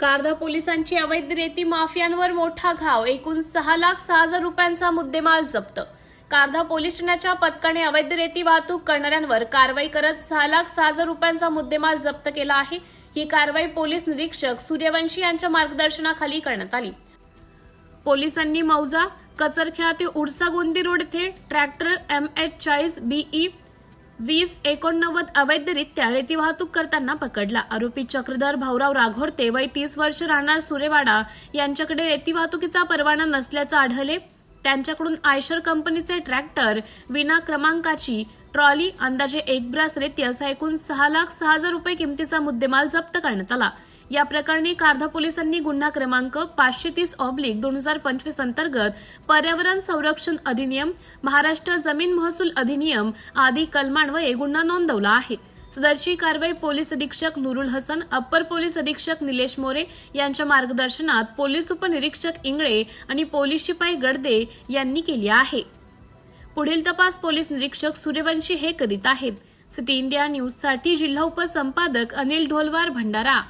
कारधा पोलिसांची अवैध रेती माफियांवर मोठा घाव एकूण सहा लाख सहा हजार रुपयांचा मुद्देमाल जप्त. कारधा पोलीस ठाण्याच्या पथकाने अवैध रेती वाहतूक करणाऱ्यांवर कारवाई करत सहा लाख सहा हजार रुपयांचा मुद्देमाल जप्त केला आहे. ही कारवाई पोलीस निरीक्षक सूर्यवंशी यांच्या मार्गदर्शनाखाली करण्यात आली. पोलिसांनी मौजा कचरखेळा ते उडसा गोंदी रोड येथे ट्रॅक्टर एम एच चाळीस बीई वीस एकोणनव्वद अवैधरित्या रेती वाहतूक करताना पकडला. आरोपी चक्रधर भाऊराव राघोरते वय तीस वर्ष राहणार सुरेवाडा यांच्याकडे रेती वाहतुकीचा परवाना नसल्याचं आढळले. त्यांच्याकडून आयशर कंपनीचे ट्रॅक्टर विना क्रमांकाची ट्रॉली अंदाजे एक ब्रास रेती असा एकूण सहा लाख सहा हजार रुपये किमतीचा मुद्देमाल जप्त करण्यात आला. या प्रकरणी कारधा पोलिसांनी गुन्हा क्रमांक पाचशे तीस ऑब्लिक दोन हजार पंचवीस अंतर्गत पर्यावरण संरक्षण अधिनियम महाराष्ट्र जमीन महसूल अधिनियम आदी कलमान्वये गुन्हा नोंदवला आहे. सदरची कारवाई पोलीस अधीक्षक नुरुल हसन अप्पर पोलीस अधीक्षक निलेश मोरे यांच्या मार्गदर्शनात पोलीस उपनिरीक्षक इंगळे आणि पोलीस शिपाई गडदे यांनी केली आहे. पुढील तपास पोलीस निरीक्षक सूर्यवंशी हे करीत आहेत. सिटी इंडिया न्यूजसाठी जिल्हा उपसंपादक अनिल ढोलवार भंडारा.